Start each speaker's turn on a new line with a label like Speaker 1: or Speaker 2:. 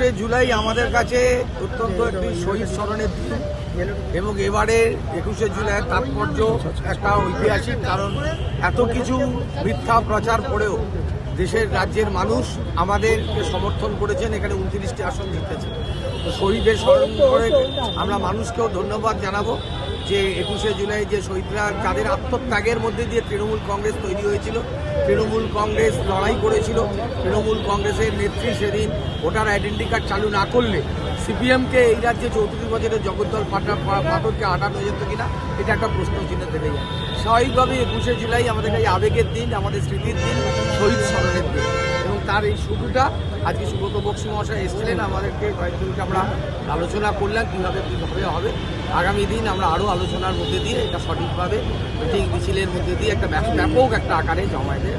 Speaker 1: একুশে জুলাই আমাদের কাছে অত্যন্ত একটি শহীদ স্মরণের দিন এবং এবারে একুশে জুলাইয়ের তাৎপর্য একটা ঐতিহাসিক কারণ। এত কিছু মিথ্যা প্রচার করেও দেশের রাজ্যের মানুষ আমাদেরকে সমর্থন করেছেন, এখানে উনত্রিশটি আসন জিতেছে শহীদের স্মরণ করে আমরা মানুষকেও ধন্যবাদ জানাব। যে একুশে জুলাই যে শহীদরা যাদের আত্মত্যাগের মধ্যে দিয়ে তৃণমূল কংগ্রেস তৈরি হয়েছিল, তৃণমূল কংগ্রেস লড়াই করেছিল, তৃণমূল কংগ্রেসের নেত্রী সেদিন ভোটার আইডেন্টি কার্ড চালু না করলে সিপিএমকে এই রাজ্যে চৌত্রিশ বছরের জগদ্দল পাটা পাঠককে আটানো যেত কিনা, এটা একটা প্রশ্ন চিহ্ন থেকে যায়। স্বাভাবিকভাবে একুশে জুলাই আমাদের কাছে আবেগের দিন, আমাদের স্মৃতির দিন, শহীদ স্মরণের দিন। তার এই শুরুটা, আজকে সুব্রত বক্সি মহাশয় এসছিলেন আমাদেরকে কয়েকজনকে আমরা আলোচনা করলাম, কীভাবে কীভাবে হবে। আগামী দিন আমরা আরও আলোচনার মধ্যে দিয়ে এটা সঠিকভাবে মিটিং মিছিলের মধ্যে দিয়ে একটা ব্যাপক একটা আকারে জমায়েতে